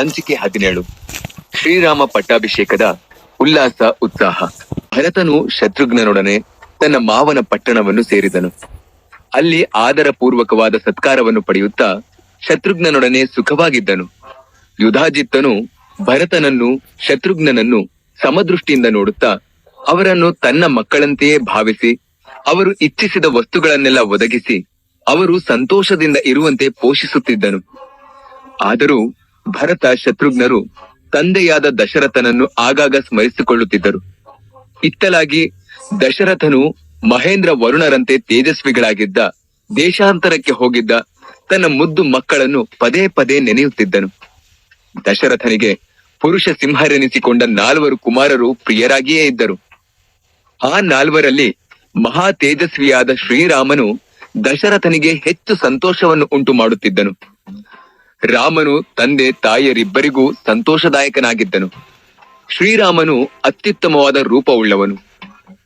ಸಂಚಿಕೆ ಹದಿನೇಳು. ಶ್ರೀರಾಮ ಪಟ್ಟಾಭಿಷೇಕದ ಉಲ್ಲಾಸ, ಉತ್ಸಾಹ. ಭರತನು ಶತ್ರುಘ್ನನೊಡನೆ ತನ್ನ ಮಾವನ ಪಟ್ಟಣವನ್ನು ಸೇರಿದನು. ಅಲ್ಲಿ ಆದರ ಪೂರ್ವಕವಾದ ಸತ್ಕಾರವನ್ನು ಪಡೆಯುತ್ತಾ ಶತ್ರುಘ್ನನೊಡನೆ ಸುಖವಾಗಿದ್ದನು. ಯುಧಾಜಿತ್ತನು ಭರತನನ್ನು, ಶತ್ರುಘ್ನನನ್ನು ಸಮದೃಷ್ಟಿಯಿಂದ ನೋಡುತ್ತಾ ಅವರನ್ನು ತನ್ನ ಮಕ್ಕಳಂತೆಯೇ ಭಾವಿಸಿ, ಅವರು ಇಚ್ಛಿಸಿದ ವಸ್ತುಗಳನ್ನೆಲ್ಲ ಒದಗಿಸಿ, ಅವರು ಸಂತೋಷದಿಂದ ಇರುವಂತೆ ಪೋಷಿಸುತ್ತಿದ್ದನು. ಆದರೂ ಭರತ ಶತ್ರುಘ್ನರು ತಂದೆಯಾದ ದಶರಥನನ್ನು ಆಗಾಗ ಸ್ಮರಿಸಿಕೊಳ್ಳುತ್ತಿದ್ದರು. ಇತ್ತಲಾಗಿ ದಶರಥನು ಮಹೇಂದ್ರ ವರುಣರಂತೆ ತೇಜಸ್ವಿಗಳಾಗಿದ್ದ ದೇಶಾಂತರಕ್ಕೆ ಹೋಗಿದ್ದ ತನ್ನ ಮುದ್ದು ಮಕ್ಕಳನ್ನು ಪದೇ ಪದೇ ನೆನೆಯುತ್ತಿದ್ದನು. ದಶರಥನಿಗೆ ಪುರುಷ ಸಿಂಹರೆನಿಸಿಕೊಂಡ ನಾಲ್ವರು ಕುಮಾರರು ಪ್ರಿಯರಾಗಿಯೇ ಇದ್ದರು. ಆ ನಾಲ್ವರಲ್ಲಿ ಮಹಾ ತೇಜಸ್ವಿಯಾದ ಶ್ರೀರಾಮನು ದಶರಥನಿಗೆ ಹೆಚ್ಚು ಸಂತೋಷವನ್ನು ಉಂಟು ಮಾಡುತ್ತಿದ್ದನು ರಾಮನು ತಂದೆ ತಾಯಿಯರಿಬ್ಬರಿಗೂ ಸಂತೋಷದಾಯಕನಾಗಿದ್ದನು. ಶ್ರೀರಾಮನು ಅತ್ಯುತ್ತಮವಾದ ರೂಪವುಳ್ಳವನು.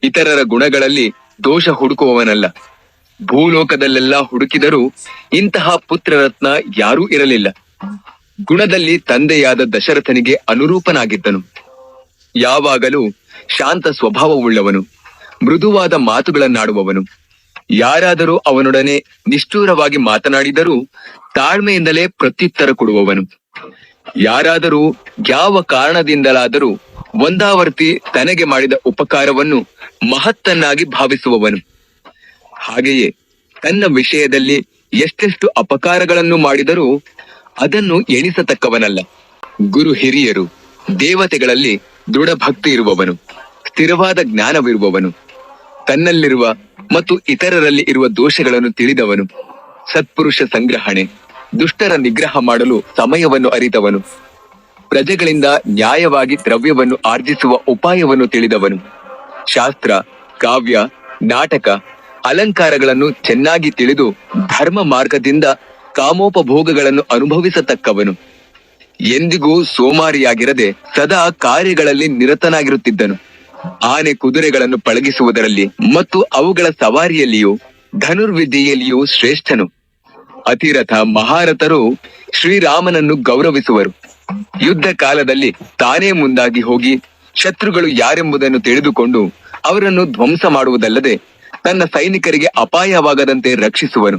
ಇತರರ ಗುಣಗಳಲ್ಲಿ ದೋಷ ಹುಡುಕುವವನಲ್ಲ. ಭೂಲೋಕದಲ್ಲೆಲ್ಲ ಹುಡುಕಿದರೂ ಇಂತಹ ಪುತ್ರರತ್ನ ಯಾರೂ ಇರಲಿಲ್ಲ. ಗುಣದಲ್ಲಿ ತಂದೆಯಾದ ದಶರಥನಿಗೆ ಅನುರೂಪನಾಗಿದ್ದನು. ಯಾವಾಗಲೂ ಶಾಂತ ಸ್ವಭಾವವುಳ್ಳವನು. ಮೃದುವಾದ ಮಾತುಗಳನ್ನಾಡುವವನು. ಯಾರಾದರೂ ಅವನೊಡನೆ ನಿಷ್ಠೂರವಾಗಿ ಮಾತನಾಡಿದರೂ ತಾಳ್ಮೆಯಿಂದಲೇ ಪ್ರತ್ಯುತ್ತರ ಕೊಡುವವನು. ಯಾರಾದರೂ ಯಾವ ಕಾರಣದಿಂದಲಾದರೂ ಒಂದಾವರ್ತಿ ತನಗೆ ಮಾಡಿದ ಉಪಕಾರವನ್ನು ಮಹತ್ತನ್ನಾಗಿ ಭಾವಿಸುವವನು. ಹಾಗೆಯೇ ತನ್ನ ವಿಷಯದಲ್ಲಿ ಎಷ್ಟೆಷ್ಟು ಅಪಕಾರಗಳನ್ನು ಮಾಡಿದರೂ ಅದನ್ನು ಎಣಿಸತಕ್ಕವನಲ್ಲ. ಗುರು ಹಿರಿಯರು, ದೇವತೆಗಳಲ್ಲಿ ದೃಢ ಭಕ್ತಿ ಇರುವವನು, ಸ್ಥಿರವಾದ ಜ್ಞಾನವಿರುವವನು. ತನ್ನಲ್ಲಿರುವ ಮತ್ತು ಇತರರಲ್ಲಿ ಇರುವ ದೋಷಗಳನ್ನು ತಿಳಿದವನು. ಸತ್ಪುರುಷ ಸಂಗ್ರಹಣೆ. ದುಷ್ಟರ ನಿಗ್ರಹ ಮಾಡಲು ಸಮಯವನ್ನು ಅರಿತವನು. ಪ್ರಜೆಗಳಿಂದ ನ್ಯಾಯವಾಗಿ ದ್ರವ್ಯವನ್ನು ಆರ್ಜಿಸುವ ಉಪಾಯವನ್ನು ತಿಳಿದವನು. ಶಾಸ್ತ್ರ, ಕಾವ್ಯ, ನಾಟಕ, ಅಲಂಕಾರಗಳನ್ನು ಚೆನ್ನಾಗಿ ತಿಳಿದು ಧರ್ಮ ಮಾರ್ಗದಿಂದ ಕಾಮೋಪಭೋಗಗಳನ್ನು ಅನುಭವಿಸತಕ್ಕವನು. ಎಂದಿಗೂ ಸೋಮಾರಿಯಾಗಿರದೆ ಸದಾ ಕಾರ್ಯಗಳಲ್ಲಿ ನಿರತನಾಗಿರುತ್ತಿದ್ದನು. ಆನೆ ಕುದುರೆಗಳನ್ನು ಪಳಗಿಸುವುದರಲ್ಲಿ ಮತ್ತು ಅವುಗಳ ಸವಾರಿಯಲ್ಲಿಯೂ ಧನುರ್ವಿದ್ಯೆಯಲ್ಲಿಯೂ ಶ್ರೇಷ್ಠನು. ಅತಿರಥ ಮಹಾರಥರು ಶ್ರೀರಾಮನನ್ನು ಗೌರವಿಸುವರು. ಯುದ್ಧ ಕಾಲದಲ್ಲಿ ತಾನೇ ಮುಂದಾಗಿ ಹೋಗಿ ಶತ್ರುಗಳು ಯಾರೆಂಬುದನ್ನು ತಿಳಿದುಕೊಂಡು ಅವರನ್ನು ಧ್ವಂಸ ಮಾಡುವುದಲ್ಲದೆ ತನ್ನ ಸೈನಿಕರಿಗೆ ಅಪಾಯವಾಗದಂತೆ ರಕ್ಷಿಸುವನು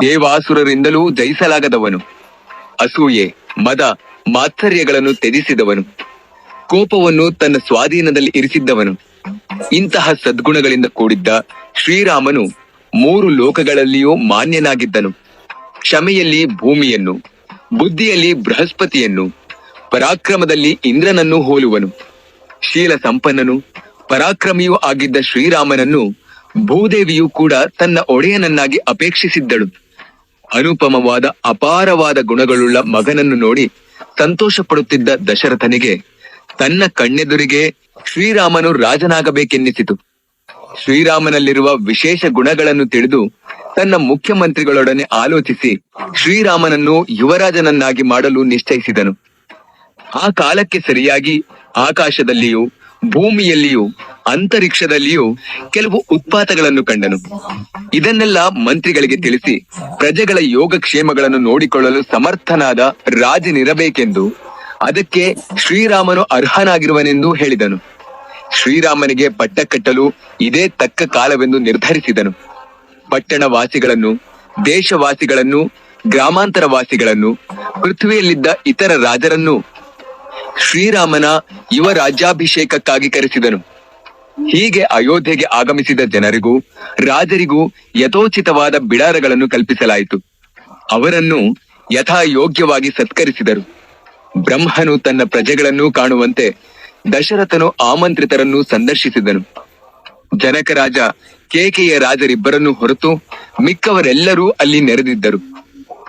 ದೇವಾಸುರರಿಂದಲೂ ಜಯಿಸಲಾಗದವನು. ಅಸೂಯೆ, ಮದ, ಮಾತ್ಸರ್ಯಗಳನ್ನು ತ್ಯಜಿಸಿದವನು. ಕೋಪವನ್ನು ತನ್ನ ಸ್ವಾಧೀನದಲ್ಲಿ ಇರಿಸಿದ್ದವನು. ಇಂತಹ ಸದ್ಗುಣಗಳಿಂದ ಕೂಡಿದ್ದ ಶ್ರೀರಾಮನು ಮೂರು ಲೋಕಗಳಲ್ಲಿಯೂ ಮಾನ್ಯನಾಗಿದ್ದನು. ಕ್ಷಮೆಯಲ್ಲಿ ಭೂಮಿಯನ್ನು, ಬುದ್ಧಿಯಲ್ಲಿ ಬೃಹಸ್ಪತಿಯನ್ನು, ಪರಾಕ್ರಮದಲ್ಲಿ ಇಂದ್ರನನ್ನು ಹೋಲುವನು. ಶೀಲ ಸಂಪನ್ನನು, ಪರಾಕ್ರಮಿಯೂ ಆಗಿದ್ದ ಶ್ರೀರಾಮನನ್ನು ಭೂದೇವಿಯು ಕೂಡ ತನ್ನ ಒಡೆಯನನ್ನಾಗಿ ಅಪೇಕ್ಷಿಸಿದ್ದಳು. ಅನುಪಮವಾದ ಅಪಾರವಾದ ಗುಣಗಳುಳ್ಳ ಮಗನನ್ನು ನೋಡಿ ಸಂತೋಷ ಪಡುತ್ತಿದ್ದ ದಶರಥನಿಗೆ ತನ್ನ ಕಣ್ಣೆದುರಿಗೆ ಶ್ರೀರಾಮನು ರಾಜನಾಗಬೇಕೆನ್ನಿಸಿತು. ಶ್ರೀರಾಮನಲ್ಲಿರುವ ವಿಶೇಷ ಗುಣಗಳನ್ನು ತಿಳಿದು ತನ್ನ ಮುಖ್ಯಮಂತ್ರಿಗಳೊಡನೆ ಆಲೋಚಿಸಿ ಶ್ರೀರಾಮನನ್ನು ಯುವರಾಜನನ್ನಾಗಿ ಮಾಡಲು ನಿಶ್ಚಯಿಸಿದನು. ಆ ಕಾಲಕ್ಕೆ ಸರಿಯಾಗಿ ಆಕಾಶದಲ್ಲಿಯೂ ಭೂಮಿಯಲ್ಲಿಯೂ ಅಂತರಿಕ್ಷದಲ್ಲಿಯೂ ಕೆಲವು ಉತ್ಪಾತಗಳನ್ನು ಕಂಡನು. ಇದನ್ನೆಲ್ಲ ಮಂತ್ರಿಗಳಿಗೆ ತಿಳಿಸಿ ಪ್ರಜೆಗಳ ಯೋಗಕ್ಷೇಮಗಳನ್ನು ನೋಡಿಕೊಳ್ಳಲು ಸಮರ್ಥನಾದ ರಾಜನಿರಬೇಕೆಂದು ಅದಕ್ಕೆ ಶ್ರೀರಾಮನು ಅರ್ಹನಾಗಿರುವನೆಂದು ಹೇಳಿದನು. ಶ್ರೀರಾಮನಿಗೆ ಪಟ್ಟ ಕಟ್ಟಲು ಇದೇ ತಕ್ಕ ಕಾಲವೆಂದು ನಿರ್ಧರಿಸಿದನು. ಪಟ್ಟಣ ವಾಸಿಗಳನ್ನು ದೇಶವಾಸಿಗಳನ್ನು ಗ್ರಾಮಾಂತರ ವಾಸಿಗಳನ್ನು ಪೃಥ್ವಿಯಲ್ಲಿದ್ದ ಇತರ ರಾಜರನ್ನು ಶ್ರೀರಾಮನ ಯುವ ರಾಜ್ಯಾಭಿಷೇಕಕ್ಕಾಗಿ ಕರೆಸಿದನು. ಹೀಗೆ ಅಯೋಧ್ಯೆಗೆ ಆಗಮಿಸಿದ ಜನರಿಗೂ, ರಾಜರಿಗೂ ಯಥೋಚಿತವಾದ ಬಿಡಾರಗಳನ್ನು ಕಲ್ಪಿಸಲಾಯಿತು. ಅವರನ್ನು ಯಥಾಯೋಗ್ಯವಾಗಿ ಸತ್ಕರಿಸಿದರು. ಬ್ರಹ್ಮನು ತನ್ನ ಪ್ರಜೆಗಳನ್ನು ಕಾಣುವಂತೆ ದಶರಥನು ಆಮಂತ್ರಿತರನ್ನು ಸಂದರ್ಶಿಸಿದನು. ಜನಕ ರಾಜ ಕೇಕೆಯ ರಾಜರಿಬ್ಬರನ್ನು ಹೊರತು ಮಿಕ್ಕವರೆಲ್ಲರೂ ಅಲ್ಲಿ ನೆರೆದಿದ್ದರು.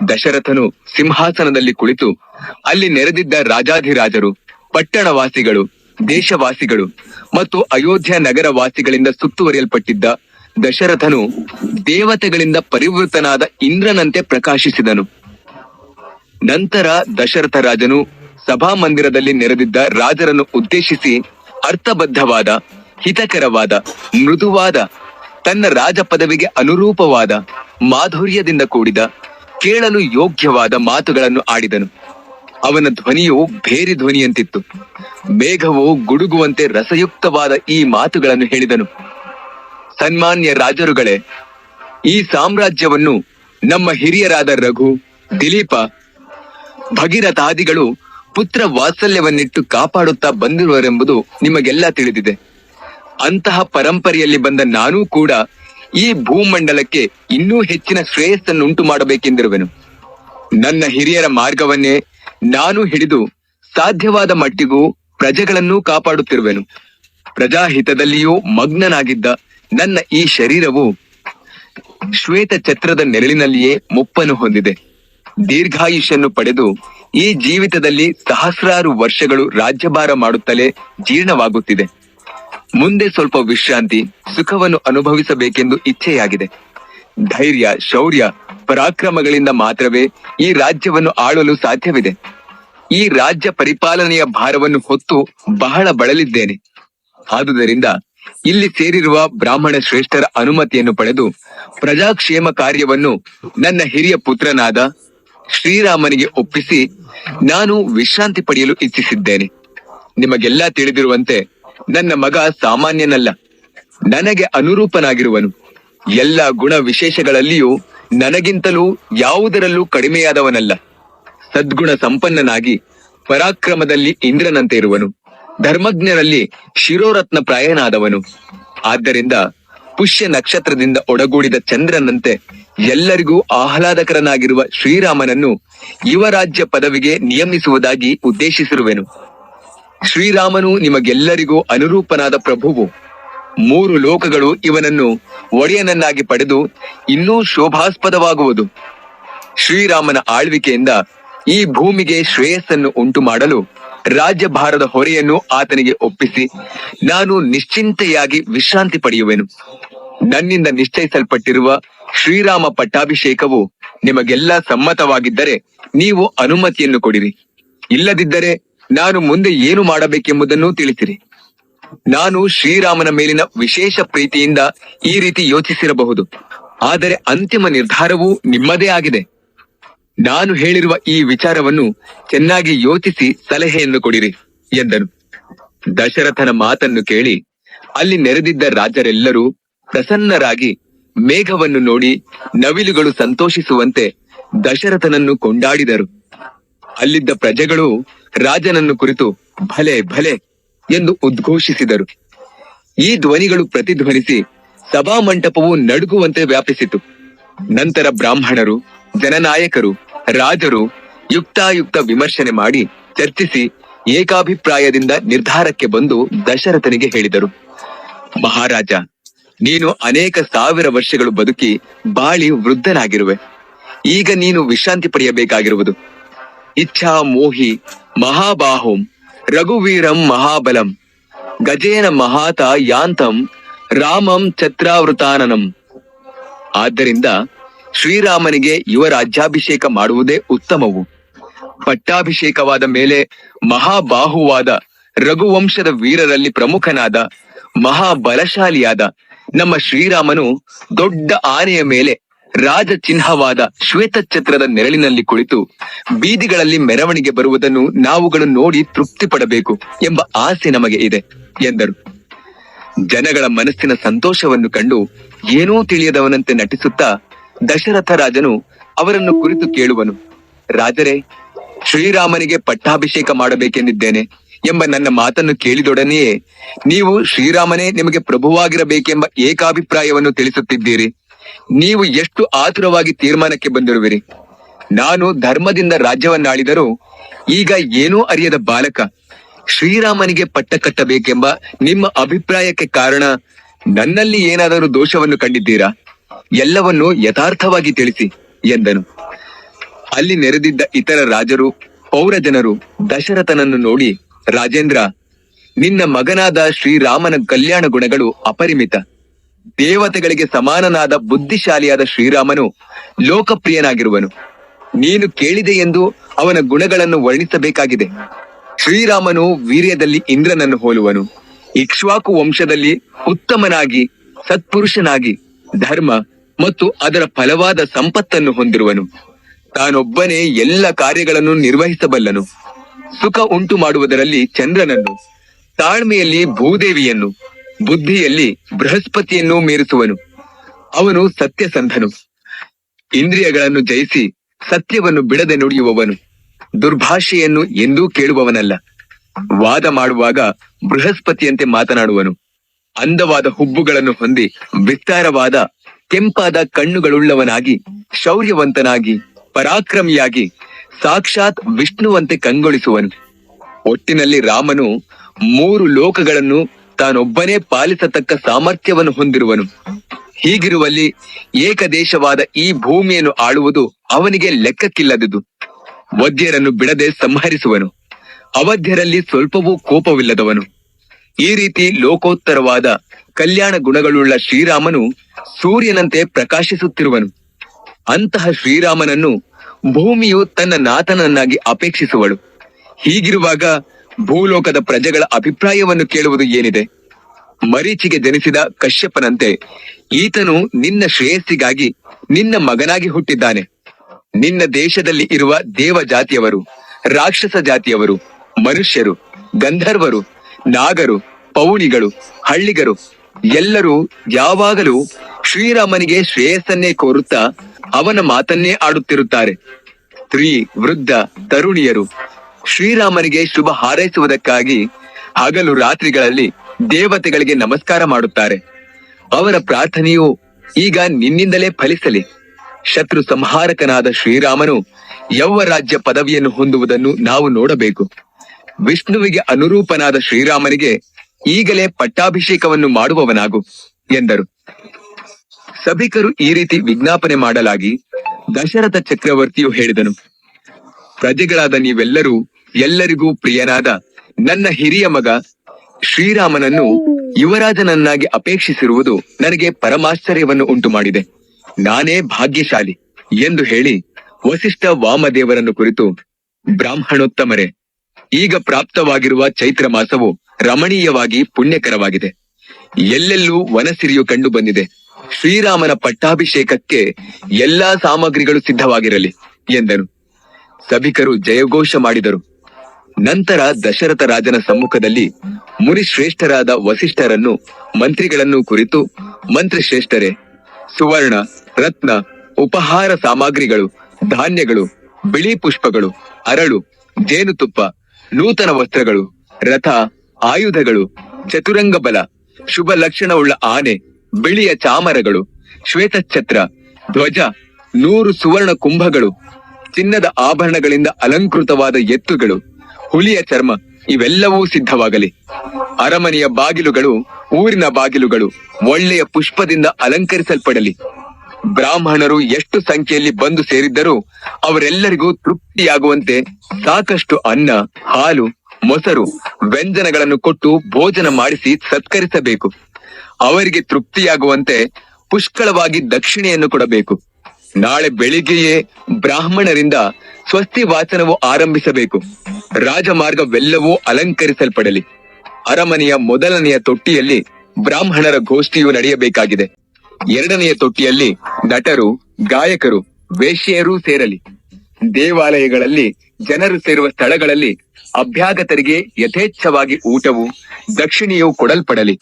ದಶರಥನು ಸಿಂಹಾಸನದಲ್ಲಿ ಕುಳಿತು ಅಲ್ಲಿ ನೆರೆದಿದ್ದ ರಾಜಾಧಿರಾಜರು, ಪಟ್ಟಣವಾಸಿಗಳು, ದೇಶವಾಸಿಗಳು ಮತ್ತು ಅಯೋಧ್ಯ ನಗರ ವಾಸಿಗಳಿಂದ ಸುತ್ತುವರಿಯಲ್ಪಟ್ಟಿದ್ದ ದಶರಥನು ದೇವತೆಗಳಿಂದ ಪರಿವೃತನಾದ ಇಂದ್ರನಂತೆ ಪ್ರಕಾಶಿಸಿದನು. ನಂತರ ದಶರಥ ರಾಜನು ಸಭಾಮಂದಿರದಲ್ಲಿ ನೆರೆದಿದ್ದ ರಾಜರನ್ನು ಉದ್ದೇಶಿಸಿ ಅರ್ಥಬದ್ಧವಾದ, ಹಿತಕರವಾದ, ಮೃದುವಾದ, ತನ್ನ ರಾಜ ಪದವಿಗೆ ಅನುರೂಪವಾದ ಮಾಧುರ್ಯದಿಂದ ಕೂಡಿದ, ಕೇಳಲು ಯೋಗ್ಯವಾದ ಮಾತುಗಳನ್ನು ಆಡಿದನು. ಅವನ ಧ್ವನಿಯು ಭೇರಿ ಧ್ವನಿಯಂತಿತ್ತು. ಮೇಘವು ಗುಡುಗುವಂತೆ ರಸಯುಕ್ತವಾದ ಈ ಮಾತುಗಳನ್ನು ಹೇಳಿದನು. ಸನ್ಮಾನ್ಯ ರಾಜರುಗಳೇ, ಈ ಸಾಮ್ರಾಜ್ಯವನ್ನು ನಮ್ಮ ಹಿರಿಯರಾದ ರಘು, ದಿಲೀಪ ಭಗೀರಥಾದಿಗಳು ಪುತ್ರ ವಾತ್ಸಲ್ಯವನ್ನಿಟ್ಟು ಕಾಪಾಡುತ್ತಾ ಬಂದಿರುವರೆಂಬುದು ನಿಮಗೆಲ್ಲ ತಿಳಿದಿದೆ. ಅಂತಹ ಪರಂಪರೆಯಲ್ಲಿ ಬಂದ ನಾನೂ ಕೂಡ ಈ ಭೂಮಂಡಲಕ್ಕೆ ಇನ್ನೂ ಹೆಚ್ಚಿನ ಶ್ರೇಯಸ್ಸನ್ನುಂಟು ಮಾಡಬೇಕೆಂದಿರುವೆನು. ನನ್ನ ಹಿರಿಯರ ಮಾರ್ಗವನ್ನೇ ನಾನು ಹಿಡಿದು ಸಾಧ್ಯವಾದ ಮಟ್ಟಿಗೂ ಪ್ರಜೆಗಳನ್ನೂ ಕಾಪಾಡುತ್ತಿರುವೆನು. ಪ್ರಜಾಹಿತದಲ್ಲಿಯೂ ಮಗ್ನನಾಗಿದ್ದ ನನ್ನ ಈ ಶರೀರವು ಶ್ವೇತ ಛತ್ರದ ನೆರಳಿನಲ್ಲಿಯೇ ಮುಪ್ಪನ್ನು ಹೊಂದಿದೆ. ದೀರ್ಘಾಯುಷ್ಯನ್ನು ಪಡೆದು ಈ ಜೀವಿತದಲ್ಲಿ ಸಹಸ್ರಾರು ವರ್ಷಗಳು ರಾಜ್ಯಭಾರ ಮಾಡುತ್ತಲೇ ಜೀರ್ಣವಾಗುತ್ತಿದೆ. ಮುಂದೆ ಸ್ವಲ್ಪ ವಿಶ್ರಾಂತಿ, ಸುಖವನ್ನು ಅನುಭವಿಸಬೇಕೆಂದು ಇಚ್ಛೆಯಾಗಿದೆ. ಧೈರ್ಯ, ಶೌರ್ಯ, ಪರಾಕ್ರಮಗಳಿಂದ ಮಾತ್ರವೇ ಈ ರಾಜ್ಯವನ್ನು ಆಳಲು ಸಾಧ್ಯವಿದೆ. ಈ ರಾಜ್ಯ ಪರಿಪಾಲನೆಯ ಭಾರವನ್ನು ಹೊತ್ತು ಬಹಳ ಬಳಲಿದ್ದೇನೆ. ಆದುದರಿಂದ ಇಲ್ಲಿ ಸೇರಿರುವ ಬ್ರಾಹ್ಮಣ ಶ್ರೇಷ್ಠರ ಅನುಮತಿಯನ್ನು ಪಡೆದು ಪ್ರಜಾಕ್ಷೇಮ ಕಾರ್ಯವನ್ನು ನನ್ನ ಹಿರಿಯ ಪುತ್ರನಾದ ಶ್ರೀರಾಮನಿಗೆ ಒಪ್ಪಿಸಿ ನಾನು ವಿಶ್ರಾಂತಿ ಪಡೆಯಲು ಇಚ್ಛಿಸಿದ್ದೇನೆ. ನಿಮಗೆಲ್ಲ ತಿಳಿದಿರುವಂತೆ ನನ್ನ ಮಗ ಸಾಮಾನ್ಯನಲ್ಲ. ನನಗೆ ಅನುರೂಪನಾಗಿರುವನು. ಎಲ್ಲ ಗುಣ ವಿಶೇಷಗಳಲ್ಲಿಯೂ ನನಗಿಂತಲೂ ಯಾವುದರಲ್ಲೂ ಕಡಿಮೆಯಾದವನಲ್ಲ. ಸದ್ಗುಣ ಸಂಪನ್ನನಾಗಿ ಪರಾಕ್ರಮದಲ್ಲಿ ಇಂದ್ರನಂತೆ ಇರುವನು. ಧರ್ಮಜ್ಞರಲ್ಲಿ ಶಿರೋರತ್ನ ಪ್ರಾಯನಾದವನು. ಆದ್ದರಿಂದ ಪುಷ್ಯ ನಕ್ಷತ್ರದಿಂದ ಒಡಗೂಡಿದ ಚಂದ್ರನಂತೆ ಎಲ್ಲರಿಗೂ ಆಹ್ಲಾದಕರನಾಗಿರುವ ಶ್ರೀರಾಮನನ್ನು ಯುವರಾಜ್ಯ ಪದವಿಗೆ ನಿಯಮಿಸುವುದಾಗಿ ಉದ್ದೇಶಿಸಿರುವೆನು. ಶ್ರೀರಾಮನು ನಿಮಗೆಲ್ಲರಿಗೂ ಅನುರೂಪನಾದ ಪ್ರಭುವು. ಮೂರು ಲೋಕಗಳು ಇವನನ್ನು ಒಡೆಯನನ್ನಾಗಿ ಪಡೆದು ಇನ್ನೂ ಶೋಭಾಸ್ಪದವಾಗುವುದು. ಶ್ರೀರಾಮನ ಆಳ್ವಿಕೆಯಿಂದ ಈ ಭೂಮಿಗೆ ಶ್ರೇಯಸ್ಸನ್ನು ಉಂಟು ಮಾಡಲು ರಾಜ್ಯಭಾರದ ಹೊರೆಯನ್ನು ಆತನಿಗೆ ಒಪ್ಪಿಸಿ ನಾನು ನಿಶ್ಚಿಂತೆಯಾಗಿ ವಿಶ್ರಾಂತಿ ಪಡೆಯುವೆನು. ನನ್ನಿಂದ ನಿಶ್ಚಯಿಸಲ್ಪಟ್ಟಿರುವ ಶ್ರೀರಾಮ ಪಟ್ಟಾಭಿಷೇಕವು ನಿಮಗೆಲ್ಲ ಸಮ್ಮತವಾಗಿದ್ದರೆ ನೀವು ಅನುಮತಿಯನ್ನು ಕೊಡಿರಿ. ಇಲ್ಲದಿದ್ದರೆ ನಾನು ಮುಂದೆ ಏನು ಮಾಡಬೇಕೆಂಬುದನ್ನು ತಿಳಿಸಿರಿ. ನಾನು ಶ್ರೀರಾಮನ ಮೇಲಿನ ವಿಶೇಷ ಪ್ರೀತಿಯಿಂದ ಈ ರೀತಿ ಯೋಚಿಸಿರಬಹುದು. ಆದರೆ ಅಂತಿಮ ನಿರ್ಧಾರವೂ ನಿಮ್ಮದೇ ಆಗಿದೆ. ನಾನು ಹೇಳಿರುವ ಈ ವಿಚಾರವನ್ನು ಚೆನ್ನಾಗಿ ಯೋಚಿಸಿ ಸಲಹೆಯನ್ನು ಕೊಡಿರಿ ಎಂದನು ದಶರಥನ ಮಾತನ್ನು ಕೇಳಿ ಅಲ್ಲಿ ನೆರೆದಿದ್ದ ರಾಜರೆಲ್ಲರೂ ಪ್ರಸನ್ನರಾಗಿ ಮೇಘವನ್ನು ನೋಡಿ ನವಿಲುಗಳು ಸಂತೋಷಿಸುವಂತೆ ದಶರಥನನ್ನು ಕೊಂಡಾಡಿದರು. ಅಲ್ಲಿದ್ದ ಪ್ರಜೆಗಳು ರಾಜನನ್ನು ಕುರಿತು ಭಲೆ ಭಲೆ ಎಂದು ಉದ್ಘೋಷಿಸಿದರು. ಈ ಧ್ವನಿಗಳು ಪ್ರತಿಧ್ವನಿಸಿ ಸಭಾಮಂಟಪವು ನಡುಗುವಂತೆ ವ್ಯಾಪಿಸಿತು. ನಂತರ ಬ್ರಾಹ್ಮಣರು, ಜನನಾಯಕರು, ರಾಜರು ಯುಕ್ತಾಯುಕ್ತ ವಿಮರ್ಶನೆ ಮಾಡಿ ಚರ್ಚಿಸಿ ಏಕಾಭಿಪ್ರಾಯದಿಂದ ನಿರ್ಧಾರಕ್ಕೆ ಬಂದು ದಶರಥನಿಗೆ ಹೇಳಿದರು. ಮಹಾರಾಜ ನೀನು ಅನೇಕ ಸಾವಿರ ವರ್ಷಗಳು ಬದುಕಿ ಬಾಳಿ ವೃದ್ಧನಾಗಿರುವೆ. ಈಗ ನೀನು ವಿಶ್ರಾಂತಿ ಪಡೆಯಬೇಕಾಗಿರುವುದು. ಇಚ್ಛಾ ಮೋಹಿ ಮಹಾಬಾಹುಂ ರಘುವೀರಂ ಮಹಾಬಲಂ ಗಜೇನ ಮಹಾತ ಯಾಂತಂ ರಾಮಂ ಛತ್ರಾವೃತಾನನಂ. ಆದ್ದರಿಂದ ಶ್ರೀರಾಮನಿಗೆ ಯುವ ರಾಜ್ಯಾಭಿಷೇಕ ಮಾಡುವುದೇ ಉತ್ತಮವು. ಪಟ್ಟಾಭಿಷೇಕವಾದ ಮೇಲೆ ಮಹಾಬಾಹುವಾದ ರಘುವಂಶದ ವೀರರಲ್ಲಿ ಪ್ರಮುಖನಾದ ಮಹಾಬಲಶಾಲಿಯಾದ ನಮ್ಮ ಶ್ರೀರಾಮನು ದೊಡ್ಡ ಆನೆಯ ಮೇಲೆ ರಾಜ ಚಿಹ್ನವಾದ ಶ್ವೇತಛತ್ರದ ನೆರಳಿನಲ್ಲಿ ಕುಳಿತು ಬೀದಿಗಳಲ್ಲಿ ಮೆರವಣಿಗೆ ಬರುವುದನ್ನು ನಾವುಗಳು ನೋಡಿ ತೃಪ್ತಿ ಪಡಬೇಕು ಎಂಬ ಆಸೆ ನಮಗೆ ಇದೆ ಎಂದರು. ಜನಗಳ ಮನಸ್ಸಿನ ಸಂತೋಷವನ್ನು ಕಂಡು ಏನೂ ತಿಳಿಯದವನಂತೆ ನಟಿಸುತ್ತಾ ದಶರಥ ರಾಜನು ಅವರನ್ನು ಕುರಿತು ಕೇಳುವನು. ರಾಜರೇ, ಶ್ರೀರಾಮನಿಗೆ ಪಟ್ಟಾಭಿಷೇಕ ಮಾಡಬೇಕೆಂದಿದ್ದೇನೆ. ಎಂಬ ನನ್ನ ಮಾತನ್ನು ಕೇಳಿದೊಡನೆಯೇ ನೀವು ಶ್ರೀರಾಮನೇ ನಿಮಗೆ ಪ್ರಭುವಾಗಿರಬೇಕೆಂಬ ಏಕಾಭಿಪ್ರಾಯವನ್ನು ತಿಳಿಸುತ್ತಿದ್ದೀರಿ. ನೀವು ಎಷ್ಟು ಆತುರವಾಗಿ ತೀರ್ಮಾನಕ್ಕೆ ಬಂದಿರುವಿರಿ? ನಾನು ಧರ್ಮದಿಂದ ರಾಜ್ಯವನ್ನಾಳಿದರೂ ಈಗ ಏನೂ ಅರಿಯದ ಬಾಲಕ, ಶ್ರೀರಾಮನಿಗೆ ಪಟ್ಟ ಕಟ್ಟಬೇಕೆಂಬ ನಿಮ್ಮ ಅಭಿಪ್ರಾಯಕ್ಕೆ ಕಾರಣ ನನ್ನಲ್ಲಿ ಏನಾದರೂ ದೋಷವನ್ನು ಕಂಡಿದ್ದೀರಾ? ಎಲ್ಲವನ್ನು ಯಥಾರ್ಥವಾಗಿ ತಿಳಿಸಿ, ಎಂದನು. ಅಲ್ಲಿ ನೆರೆದಿದ್ದ ಇತರ ರಾಜರು ಪೌರ ಜನರು ದಶರಥನನ್ನು ನೋಡಿ ರಾಜೇಂದ್ರ, ನಿನ್ನ ಮಗನಾದ ಶ್ರೀರಾಮನ ಕಲ್ಯಾಣ ಗುಣಗಳು ಅಪರಿಮಿತ. ದೇವತೆಗಳಿಗೆ ಸಮಾನನಾದ ಬುದ್ಧಿಶಾಲಿಯಾದ ಶ್ರೀರಾಮನು ಲೋಕಪ್ರಿಯನಾಗಿರುವನು. ನೀನು ಕೇಳಿದೆ ಎಂದು ಅವನ ಗುಣಗಳನ್ನು ವರ್ಣಿಸಬೇಕಾಗಿದೆ. ಶ್ರೀರಾಮನು ವೀರ್ಯದಲ್ಲಿ ಇಂದ್ರನನ್ನು ಹೋಲುವನು. ಇಕ್ಷ್ವಾಕು ವಂಶದಲ್ಲಿ ಉತ್ತಮನಾಗಿ, ಸತ್ಪುರುಷನಾಗಿ, ಧರ್ಮ ಮತ್ತು ಅದರ ಫಲವಾದ ಸಂಪತ್ತನ್ನು ಹೊಂದಿರುವನು. ತಾನೊಬ್ಬನೇ ಎಲ್ಲ ಕಾರ್ಯಗಳನ್ನು ನಿರ್ವಹಿಸಬಲ್ಲನು. ಸುಖ ಉಂಟು ಮಾಡುವುದರಲ್ಲಿ ಚಂದ್ರನನ್ನು, ತಾಳ್ಮೆಯಲ್ಲಿ ಭೂದೇವಿಯನ್ನು, ಬುದ್ಧಿಯಲ್ಲಿ ಬೃಹಸ್ಪತಿಯನ್ನು ಮೀರಿಸುವನು. ಅವನು ಸತ್ಯಸಂಧನು. ಇಂದ್ರಿಯಗಳನ್ನು ಜಯಿಸಿ ಸತ್ಯವನ್ನು ಬಿಡದೆ ನುಡಿಯುವವನು. ದುರ್ಭಾಷೆಯನ್ನು ಎಂದೂ ಕೇಳುವವನಲ್ಲ. ವಾದ ಮಾಡುವಾಗ ಬೃಹಸ್ಪತಿಯಂತೆ ಮಾತನಾಡುವನು. ಅಂದವಾದ ಹುಬ್ಬುಗಳನ್ನು ಹೊಂದಿ ವಿಸ್ತಾರವಾದ ಕೆಂಪಾದ ಕಣ್ಣುಗಳುಳ್ಳವನಾಗಿ, ಶೌರ್ಯವಂತನಾಗಿ, ಪರಾಕ್ರಮಿಯಾಗಿ ಸಾಕ್ಷಾತ್ ವಿಷ್ಣುವಂತೆ ಕಂಗೊಳಿಸುವನು. ಒಟ್ಟಿನಲ್ಲಿ ರಾಮನು ಮೂರು ಲೋಕಗಳನ್ನು ತಾನೊಬ್ಬನೇ ಪಾಲಿಸತಕ್ಕ ಸಾಮರ್ಥ್ಯವನ್ನು ಹೊಂದಿರುವನು. ಹೀಗಿರುವಲ್ಲಿ ಏಕದೇಶವಾದ ಈ ಭೂಮಿಯನ್ನು ಆಳುವುದು ಅವನಿಗೆ ಲೆಕ್ಕಕ್ಕಿಲ್ಲದುದು ವದ್ಯರನ್ನು ಬಿಡದೆ ಸಂಹರಿಸುವನು. ಅವಧ್ಯರಲ್ಲಿ ಸ್ವಲ್ಪವೂ ಕೋಪವಿಲ್ಲದವನು. ಈ ರೀತಿ ಲೋಕೋತ್ತರವಾದ ಕಲ್ಯಾಣ ಗುಣಗಳುಳ್ಳ ಶ್ರೀರಾಮನು ಸೂರ್ಯನಂತೆ ಪ್ರಕಾಶಿಸುತ್ತಿರುವನು. ಅಂತಹ ಶ್ರೀರಾಮನನ್ನು ಭೂಮಿಯು ತನ್ನ ನಾಥನನ್ನಾಗಿ ಅಪೇಕ್ಷಿಸುವಳು. ಹೀಗಿರುವಾಗ ಭೂಲೋಕದ ಪ್ರಜೆಗಳ ಅಭಿಪ್ರಾಯವನ್ನು ಕೇಳುವುದು ಏನಿದೆ? ಮರೀಚಿಗೆ ಜನಿಸಿದ ಕಶ್ಯಪನಂತೆ ಈತನು ನಿನ್ನ ಶ್ರೇಯಸ್ಸಿಗಾಗಿ ನಿನ್ನ ಮಗನಾಗಿ ಹುಟ್ಟಿದ್ದಾನೆ. ನಿನ್ನ ದೇಶದಲ್ಲಿ ಇರುವ ದೇವ ಜಾತಿಯವರು ರಾಕ್ಷಸ ಜಾತಿಯವರು, ಮನುಷ್ಯರು, ಗಂಧರ್ವರು, ನಾಗರು, ಪೌಣಿಗಳು, ಹಳ್ಳಿಗರು ಎಲ್ಲರೂ ಯಾವಾಗಲೂ ಶ್ರೀರಾಮನಿಗೆ ಶ್ರೇಯಸ್ಸನ್ನೇ ಕೋರುತ್ತಾ ಅವನ ಮಾತನ್ನೇ ಆಡುತ್ತಿರುತ್ತಾರೆ. ಸ್ತ್ರೀ, ವೃದ್ಧ, ತರುಣಿಯರು, ಶ್ರೀರಾಮನಿಗೆ ಶುಭ ಹಾರೈಸುವುದಕ್ಕಾಗಿ ಹಗಲು ರಾತ್ರಿಗಳಲ್ಲಿ ದೇವತೆಗಳಿಗೆ ನಮಸ್ಕಾರ ಮಾಡುತ್ತಾರೆ. ಅವರ ಪ್ರಾರ್ಥನೆಯು ಈಗ ನಿನ್ನಿಂದಲೇ ಫಲಿಸಲಿ. ಶತ್ರು ಸಂಹಾರಕನಾದ ಶ್ರೀರಾಮನು ಯೌವ ರಾಜ್ಯ ಪದವಿಯನ್ನು ಹೊಂದುವುದನ್ನು ನಾವು ನೋಡಬೇಕು. ವಿಷ್ಣುವಿಗೆ ಅನುರೂಪನಾದ ಶ್ರೀರಾಮನಿಗೆ ಈಗಲೇ ಪಟ್ಟಾಭಿಷೇಕವನ್ನು ಮಾಡುವವನಾಗು, ಎಂದರು. ಸಭಿಕರು ಈ ರೀತಿ ವಿಜ್ಞಾಪನೆ ಮಾಡಲಾಗಿ ದಶರಥ ಚಕ್ರವರ್ತಿಯು ಹೇಳಿದನು, ಪ್ರಜೆಗಳಾದ ನೀವೆಲ್ಲರೂ ಎಲ್ಲರಿಗೂ ಪ್ರಿಯನಾದ ನನ್ನ ಹಿರಿಯ ಮಗ ಶ್ರೀರಾಮನನ್ನು ಯುವರಾಜನನ್ನಾಗಿ ಅಪೇಕ್ಷಿಸಿರುವುದು ನನಗೆ ಪರಮಾಶ್ಚರ್ಯವನ್ನು ಉಂಟು ಮಾಡಿದೆ ನಾನೇ ಭಾಗ್ಯಶಾಲಿ ಎಂದು ಹೇಳಿ ವಸಿಷ್ಠ ವಾಮದೇವರನ್ನು ಕುರಿತು, ಬ್ರಾಹ್ಮಣೋತ್ತಮರೇ, ಈಗ ಪ್ರಾಪ್ತವಾಗಿರುವ ಚೈತ್ರ ಮಾಸವು ರಮಣೀಯವಾಗಿ ಪುಣ್ಯಕರವಾಗಿದೆ. ಎಲ್ಲೆಲ್ಲೂ ವನಸಿರಿಯು ಕಂಡು ಬಂದಿದೆ ಶ್ರೀರಾಮನ ಪಟ್ಟಾಭಿಷೇಕಕ್ಕೆ ಎಲ್ಲಾ ಸಾಮಗ್ರಿಗಳು ಸಿದ್ಧವಾಗಿರಲಿ ಎಂದನು. ಸಭಿಕರು ಜಯಘೋಷ ಮಾಡಿದರು. ನಂತರ ದಶರಥ ರಾಜನ ಸಮ್ಮುಖದಲ್ಲಿ ಮುನಿಶ್ರೇಷ್ಠರಾದ ವಸಿಷ್ಠರನ್ನು, ಮಂತ್ರಿಗಳನ್ನು ಕುರಿತು ಮಂತ್ರಿ ಶ್ರೇಷ್ಠರೇ ಸುವರ್ಣ, ರತ್ನ, ಉಪಹಾರ ಸಾಮಗ್ರಿಗಳು, ಧಾನ್ಯಗಳು, ಬಿಳಿ ಪುಷ್ಪಗಳು, ಅರಳು, ಜೇನುತುಪ್ಪ, ನೂತನ ವಸ್ತ್ರಗಳು, ರಥ, ಆಯುಧಗಳು, ಚತುರಂಗ ಬಲ, ಶುಭ ಲಕ್ಷಣವುಳ್ಳ ಆನೆ ಬಿಳಿಯ ಚಾಮರಗಳು, ಶ್ವೇತಛತ್ರ, ಧ್ವಜ, ನೂರು ಸುವರ್ಣ ಕುಂಭಗಳು, ಚಿನ್ನದ ಆಭರಣಗಳಿಂದ ಅಲಂಕೃತವಾದ ಎತ್ತುಗಳು, ಹುಲಿಯ ಚರ್ಮ, ಇವೆಲ್ಲವೂ ಸಿದ್ಧವಾಗಲಿ. ಅರಮನೆಯ ಬಾಗಿಲುಗಳು ಊರಿನ ಬಾಗಿಲುಗಳು, ಒಳ್ಳೆಯ ಪುಷ್ಪದಿಂದ ಅಲಂಕರಿಸಲ್ಪಡಲಿ. ಬ್ರಾಹ್ಮಣರು ಎಷ್ಟು ಸಂಖ್ಯೆಯಲ್ಲಿ ಬಂದು ಸೇರಿದ್ದರೂ ಅವರೆಲ್ಲರಿಗೂ ತೃಪ್ತಿಯಾಗುವಂತೆ ಸಾಕಷ್ಟು ಅನ್ನ, ಹಾಲು, ಮೊಸರು, ವ್ಯಂಜನಗಳನ್ನು ಕೊಟ್ಟು ಭೋಜನ ಮಾಡಿಸಿ ಸತ್ಕರಿಸಬೇಕು. ಅವರಿಗೆ ತೃಪ್ತಿಯಾಗುವಂತೆ ಪುಷ್ಕಳವಾಗಿ ದಕ್ಷಿಣೆಯನ್ನು ಕೊಡಬೇಕು. ನಾಳೆ ಬೆಳಿಗ್ಗೆಯೇ ಬ್ರಾಹ್ಮಣರಿಂದ ಸ್ವಸ್ತಿ ವಾಚನವು ಆರಂಭಿಸಬೇಕು. ರಾಜಮಾರ್ಗವೆಲ್ಲವೂ ಅಲಂಕರಿಸಲ್ಪಡಲಿ. ಅರಮನೆಯ ಮೊದಲನೆಯ ತೊಟ್ಟಿಯಲ್ಲಿ ಬ್ರಾಹ್ಮಣರ ಗೋಷ್ಠಿಯು ನಡೆಯಬೇಕಾಗಿದೆ. ಎರಡನೆಯ ತೊಟ್ಟಿಯಲ್ಲಿ ನಟರು, ಗಾಯಕರು, ವೇಶ್ಯೆಯರೂ ಸೇರಲಿ. ದೇವಾಲಯಗಳಲ್ಲಿ ಜನರು ಸೇರುವ ಸ್ಥಳಗಳಲ್ಲಿ ಅಭ್ಯಾಗತರಿಗೆ ಯಥೇಚ್ಛವಾಗಿ ಊಟವು ದಕ್ಷಿಣೆಯು ಕೊಡಲ್ಪಡಲಿ.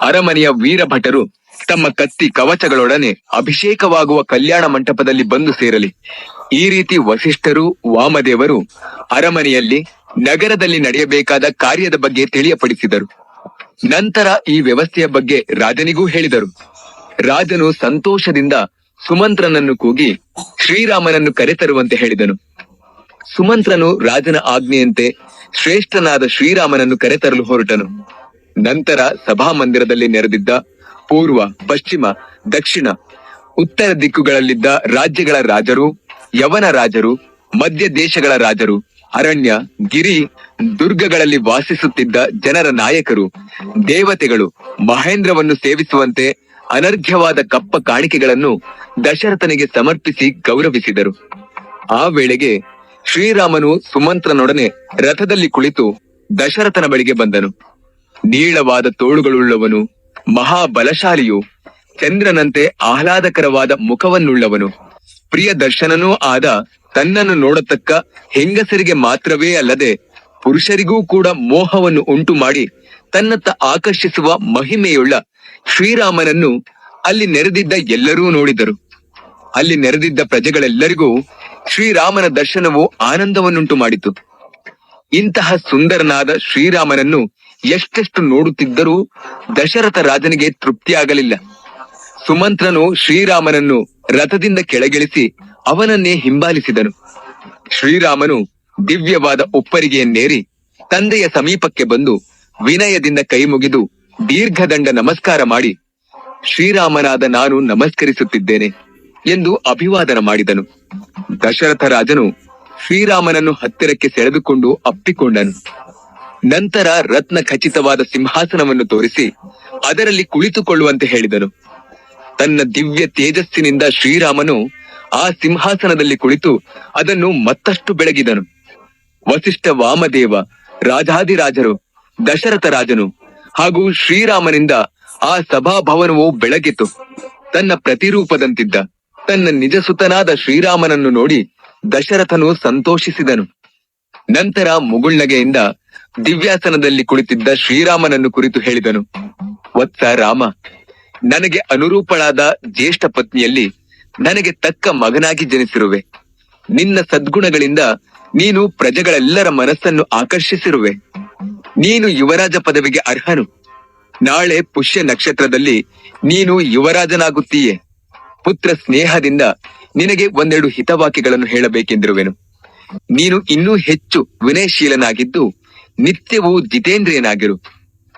ಅರಮನೆಯ ವೀರಭಟರು ತಮ್ಮ ಕತ್ತಿ ಕವಚಗಳೊಡನೆ ಅಭಿಷೇಕವಾಗುವ ಕಲ್ಯಾಣ ಮಂಟಪದಲ್ಲಿ ಬಂದು ಸೇರಲಿ. ಈ ರೀತಿ ವಸಿಷ್ಠರು, ವಾಮದೇವರು ಅರಮನೆಯಲ್ಲಿ ನಗರದಲ್ಲಿ ನಡೆಯಬೇಕಾದ ಕಾರ್ಯದ ಬಗ್ಗೆ ತಿಳಿಯಪಡಿಸಿದರು. ನಂತರ ಈ ವ್ಯವಸ್ಥೆಯ ಬಗ್ಗೆ ರಾಜನಿಗೂ ಹೇಳಿದರು. ರಾಜನು ಸಂತೋಷದಿಂದ ಸುಮಂತ್ರನನ್ನು ಕೂಗಿ ಶ್ರೀರಾಮನನ್ನು ಕರೆತರುವಂತೆ ಹೇಳಿದನು. ಸುಮಂತ್ರನು ರಾಜನ ಆಜ್ಞೆಯಂತೆ ಶ್ರೇಷ್ಠನಾದ ಶ್ರೀರಾಮನನ್ನು ಕರೆತರಲು ಹೊರಟನು. ನಂತರ ಸಭಾಮಂದಿರದಲ್ಲಿ ನೆರೆದಿದ್ದ ಪೂರ್ವ, ಪಶ್ಚಿಮ, ದಕ್ಷಿಣ, ಉತ್ತರ ದಿಕ್ಕುಗಳಲ್ಲಿದ್ದ ರಾಜ್ಯಗಳ ರಾಜರು, ಯವನ ರಾಜರು, ಮಧ್ಯ ದೇಶಗಳ ರಾಜರು, ಅರಣ್ಯ, ಗಿರಿ, ದುರ್ಗಗಳಲ್ಲಿ ವಾಸಿಸುತ್ತಿದ್ದ ಜನರ ನಾಯಕರು, ದೇವತೆಗಳು, ಮಹೇಂದ್ರವನ್ನು ಸೇವಿಸುವಂತೆ ಅನರ್ಘ್ಯವಾದ ಕಪ್ಪ ಕಾಣಿಕೆಗಳನ್ನು ದಶರಥನಿಗೆ ಸಮರ್ಪಿಸಿ ಗೌರವಿಸಿದರು. ಆ ವೇಳೆಗೆ ಶ್ರೀರಾಮನು ಸುಮಂತ್ರನೊಡನೆ ರಥದಲ್ಲಿ ಕುಳಿತು ದಶರಥನ ಬಳಿಗೆ ಬಂದನು. ನೀಳವಾದ ತೋಳುಗಳುಳ್ಳವನು, ಮಹಾಬಲಶಾಲಿಯು, ಚಂದ್ರನಂತೆ ಆಹ್ಲಾದಕರವಾದ ಮುಖವನ್ನುಳ್ಳವನು. ಪ್ರಿಯ ದರ್ಶನನೂ ಆದ ತನ್ನನ್ನು ನೋಡತಕ್ಕ ಹೆಂಗಸರಿಗೆ ಮಾತ್ರವೇ ಅಲ್ಲದೆ ಪುರುಷರಿಗೂ ಕೂಡ ಮೋಹವನ್ನು ಉಂಟು ಮಾಡಿ ತನ್ನತ್ತ ಆಕರ್ಷಿಸುವ ಮಹಿಮೆಯುಳ್ಳ ಶ್ರೀರಾಮನನ್ನು ಅಲ್ಲಿ ನೆರೆದಿದ್ದ ಎಲ್ಲರೂ ನೋಡಿದರು. ಅಲ್ಲಿ ನೆರೆದಿದ್ದ ಪ್ರಜೆಗಳೆಲ್ಲರಿಗೂ ಶ್ರೀರಾಮನ ದರ್ಶನವು ಆನಂದವನ್ನುಂಟು ಮಾಡಿತು. ಇಂತಹ ಸುಂದರನಾದ ಶ್ರೀರಾಮನನ್ನು ಎಷ್ಟೆಷ್ಟು ನೋಡುತ್ತಿದ್ದರೂ ದಶರಥ ರಾಜನಿಗೆ ತೃಪ್ತಿಯಾಗಲಿಲ್ಲ. ಸುಮಂತ್ರನು ಶ್ರೀರಾಮನನ್ನು ರಥದಿಂದ ಕೆಳಗಿಳಿಸಿ ಅವನನ್ನೇ ಹಿಂಬಾಲಿಸಿದನು. ಶ್ರೀರಾಮನು ದಿವ್ಯವಾದ ಒಪ್ಪರಿಗೆಯನ್ನೇರಿ ತಂದೆಯ ಸಮೀಪಕ್ಕೆ ಬಂದು ವಿನಯದಿಂದ ಕೈ ಮುಗಿದು ದೀರ್ಘದಂಡ ನಮಸ್ಕಾರ ಮಾಡಿ ಶ್ರೀರಾಮನಾದ ನಾನು ನಮಸ್ಕರಿಸುತ್ತಿದ್ದೇನೆ ಎಂದು ಅಭಿವಾದನ ಮಾಡಿದನು. ದಶರಥ ರಾಜನು ಶ್ರೀರಾಮನನ್ನು ಹತ್ತಿರಕ್ಕೆ ಸೆಳೆದುಕೊಂಡು ಅಪ್ಪಿಕೊಂಡನು. ನಂತರ ರತ್ನ ಖಚಿತವಾದ ಸಿಂಹಾಸನವನ್ನು ತೋರಿಸಿ ಅದರಲ್ಲಿ ಕುಳಿತುಕೊಳ್ಳುವಂತೆ ಹೇಳಿದನು. ತನ್ನ ದಿವ್ಯ ತೇಜಸ್ಸಿನಿಂದ ಶ್ರೀರಾಮನು ಆ ಸಿಂಹಾಸನದಲ್ಲಿ ಕುಳಿತು ಅದನ್ನು ಮತ್ತಷ್ಟು ಬೆಳಗಿದನು. ವಸಿಷ್ಠ ವಾಮದೇವ ರಾಜಾದಿರಾಜರು ದಶರಥ ರಾಜನು ಹಾಗೂ ಶ್ರೀರಾಮನಿಂದ ಆ ಸಭಾಭವನವು ಬೆಳಗಿತು. ತನ್ನ ಪ್ರತಿರೂಪದಂತಿದ್ದ, ತನ್ನ ನಿಜಸುತನಾದ ಶ್ರೀರಾಮನನ್ನು ನೋಡಿ ದಶರಥನು ಸಂತೋಷಿಸಿದನು. ನಂತರ ಮುಗುಳ್ನಗೆಯಿಂದ ದಿವ್ಯಾಸನದಲ್ಲಿ ಕುಳಿತಿದ್ದ ಶ್ರೀರಾಮನನ್ನು ಕುರಿತು ಹೇಳಿದನು. ವತ್ಸ ರಾಮ, ನನಗೆ ಅನುರೂಪಳಾದ ಜ್ಯೇಷ್ಠ ಪತ್ನಿಯಲ್ಲಿ ನನಗೆ ತಕ್ಕ ಮಗನಾಗಿ ಜನಿಸಿರುವೆ. ನಿನ್ನ ಸದ್ಗುಣಗಳಿಂದ ನೀನು ಪ್ರಜೆಗಳೆಲ್ಲರ ಮನಸ್ಸನ್ನು ಆಕರ್ಷಿಸಿರುವೆ. ನೀನು ಯುವರಾಜ ಪದವಿಗೆ ಅರ್ಹನು. ನಾಳೆ ಪುಷ್ಯ ನಕ್ಷತ್ರದಲ್ಲಿ ನೀನು ಯುವರಾಜನಾಗುತ್ತೀಯೆ. ಪುತ್ರ ಸ್ನೇಹದಿಂದ ನಿನಗೆ ಒಂದೆರಡು ಹಿತವಾಕ್ಯಗಳನ್ನು ಹೇಳಬೇಕೆಂದಿರುವೆನು. ನೀನು ಇನ್ನೂ ಹೆಚ್ಚು ವಿನಯಶೀಲನಾಗಿದ್ದು ನಿತ್ಯವೂ ಜಿತೇಂದ್ರಿಯನಾಗಿರು.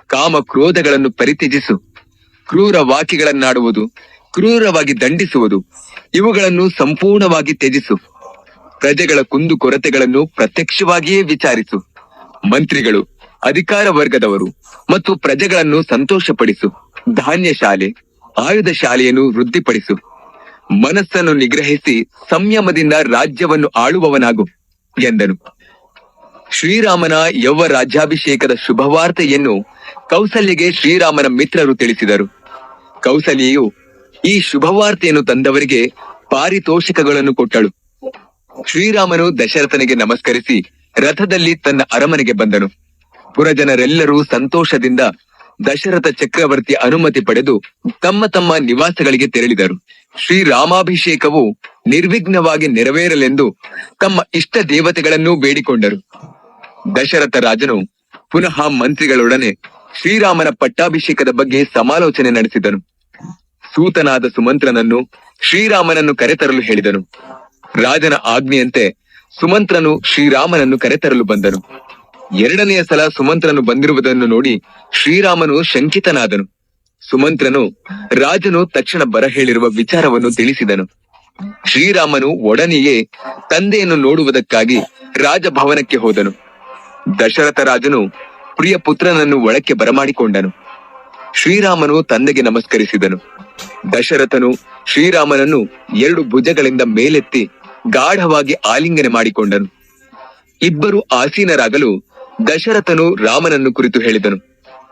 ಕಾಮ ಕ್ರೋಧಗಳನ್ನು ಪರಿತ್ಯಜಿಸು. ಕ್ರೂರ ವಾಕ್ಯಗಳನ್ನಾಡುವುದು, ಕ್ರೂರವಾಗಿ ದಂಡಿಸುವುದು, ಇವುಗಳನ್ನು ಸಂಪೂರ್ಣವಾಗಿ ತ್ಯಜಿಸು. ಪ್ರಜೆಗಳ ಕುಂದು ಕೊರತೆಗಳನ್ನು ಪ್ರತ್ಯಕ್ಷವಾಗಿಯೇ ವಿಚಾರಿಸು. ಮಂತ್ರಿಗಳು, ಅಧಿಕಾರ ವರ್ಗದವರು ಮತ್ತು ಪ್ರಜೆಗಳನ್ನು ಸಂತೋಷಪಡಿಸು. ಧಾನ್ಯ ಶಾಲೆ, ಆಯುಧ ಶಾಲೆಯನ್ನು ವೃದ್ಧಿಪಡಿಸು. ಮನಸ್ಸನ್ನು ನಿಗ್ರಹಿಸಿ ಸಂಯಮದಿಂದ ರಾಜ್ಯವನ್ನು ಆಳುವವನಾಗು, ಎಂದನು. ಶ್ರೀರಾಮನ ಯೌವ ರಾಜ್ಯಾಭಿಷೇಕದ ಶುಭವಾರ್ತೆಯನ್ನು ಕೌಸಲ್ಯಗೆ ಶ್ರೀರಾಮನ ಮಿತ್ರರು ತಿಳಿಸಿದರು. ಕೌಸಲ್ಯೆಯು ಈ ಶುಭವಾರ್ತೆಯನ್ನು ತಂದವರಿಗೆ ಪಾರಿತೋಷಕಗಳನ್ನು ಕೊಟ್ಟಳು. ಶ್ರೀರಾಮನು ದಶರಥನಿಗೆ ನಮಸ್ಕರಿಸಿ ರಥದಲ್ಲಿ ತನ್ನ ಅರಮನೆಗೆ ಬಂದನು. ಪುರಜನರೆಲ್ಲರೂ ಸಂತೋಷದಿಂದ ದಶರಥ ಚಕ್ರವರ್ತಿ ಅನುಮತಿ ಪಡೆದು ತಮ್ಮ ತಮ್ಮ ನಿವಾಸಗಳಿಗೆ ತೆರಳಿದರು. ಶ್ರೀರಾಮಾಭಿಷೇಕವು ನಿರ್ವಿಘ್ನವಾಗಿ ನೆರವೇರಲೆಂದು ತಮ್ಮ ಇಷ್ಟ ದೇವತೆಗಳನ್ನೂ ಬೇಡಿಕೊಂಡರು. ದಶರಥ ರಾಜನು ಪುನಃ ಮಂತ್ರಿಗಳೊಡನೆ ಶ್ರೀರಾಮನ ಪಟ್ಟಾಭಿಷೇಕದ ಬಗ್ಗೆ ಸಮಾಲೋಚನೆ ನಡೆಸಿದನು. ಸೂತನಾದ ಸುಮಂತ್ರನನ್ನು ಶ್ರೀರಾಮನನ್ನು ಕರೆತರಲು ಹೇಳಿದನು. ರಾಜನ ಆಜ್ಞೆಯಂತೆ ಸುಮಂತ್ರನು ಶ್ರೀರಾಮನನ್ನು ಕರೆತರಲು ಬಂದನು. ಎರಡನೆಯ ಸಲ ಸುಮಂತ್ರನು ಬಂದಿರುವುದನ್ನು ನೋಡಿ ಶ್ರೀರಾಮನು ಶಂಕಿತನಾದನು. ಸುಮಂತ್ರನು ರಾಜನು ತಕ್ಷಣ ಬರ ಹೇಳಿರುವ ವಿಚಾರವನ್ನು ತಿಳಿಸಿದನು. ಶ್ರೀರಾಮನು ಒಡನೆಯೇ ತಂದೆಯನ್ನು ನೋಡುವುದಕ್ಕಾಗಿ ರಾಜಭವನಕ್ಕೆ ಹೋದನು. ದಶರಥ ರಾಜನು ಪ್ರಿಯ ಪುತ್ರನನ್ನು ಒಳಕ್ಕೆ ಬರಮಾಡಿಕೊಂಡನು. ಶ್ರೀರಾಮನು ತಂದೆಗೆ ನಮಸ್ಕರಿಸಿದನು. ದಶರಥನು ಶ್ರೀರಾಮನನ್ನು ಎರಡು ಭುಜಗಳಿಂದ ಮೇಲೆತ್ತಿ ಗಾಢವಾಗಿ ಆಲಿಂಗನೆ ಮಾಡಿಕೊಂಡನು. ಇಬ್ಬರು ಆಸೀನರಾಗಲು ದಶರಥನು ರಾಮನನ್ನು ಕುರಿತು ಹೇಳಿದನು.